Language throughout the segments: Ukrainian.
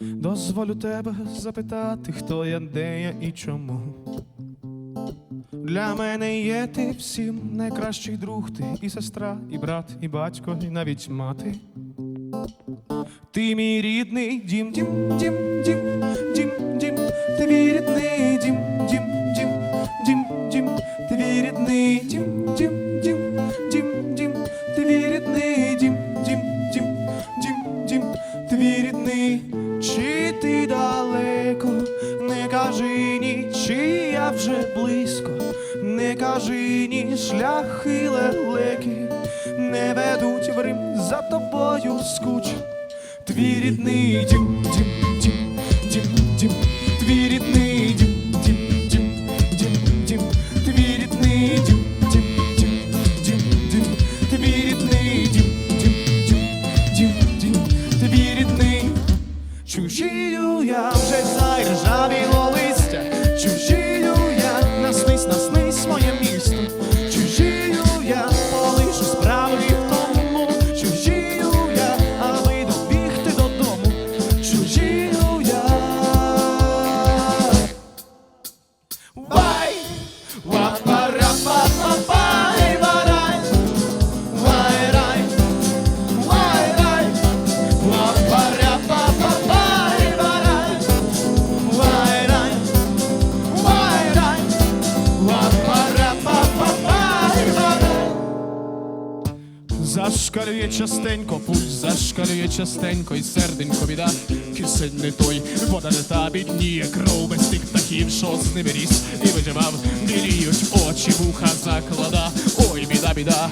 Дозволю тебе запитати, хто я, де я і чому. Для мене є ти всім найкращий друг, ти і сестра, і брат, і батько, і навіть мати. Ти мій рідний дім, дім, дім, дім, вже близько, не кажи ні, шляхи лелеки не ведуть в Рим. За тобою скуч. Твій рідний дім, дім, дім, дім, дім, твій рідний дім, я, наснись, наснись Зашкалює частенько, пульс зашкалює частенько, і серденько біда, кисень не той, вода не та бідніє, кров без тих птахів, що з ними ріс і виживав, біліють очі, вуха заклада, ой, біда, біда.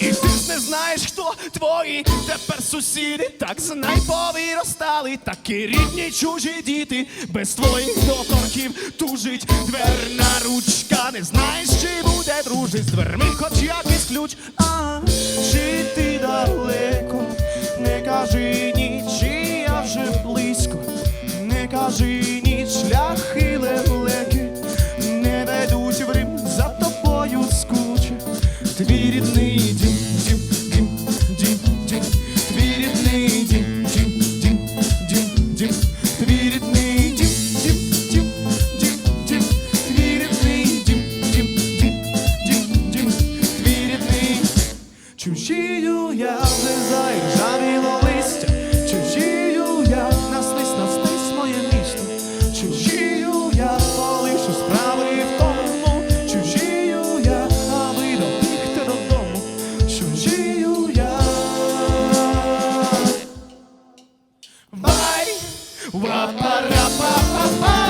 І ти ж не знаєш, хто твої. Тепер сусіди, так знай повиростали, такі рідні чужі діти, без твоїх доторків тужить дверна ручка, не знаєш, чи буде дружить з дверми, хоч якийсь ключ, а чи ти далеко, не кажи ні, чи я вже близько, не кажи ні, шляхи лелеки не ведуть в Рим. За тобою скуче. Твій pa, pa, pa, pa.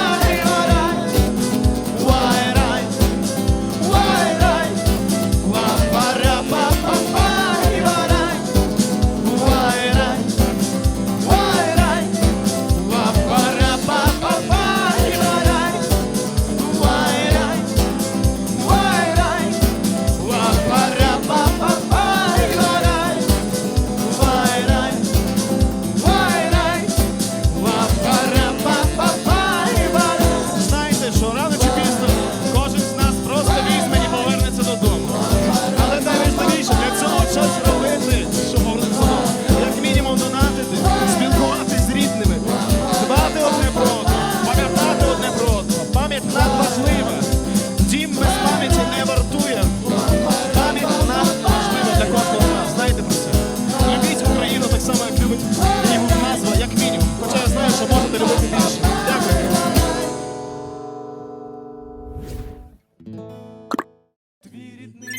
with me.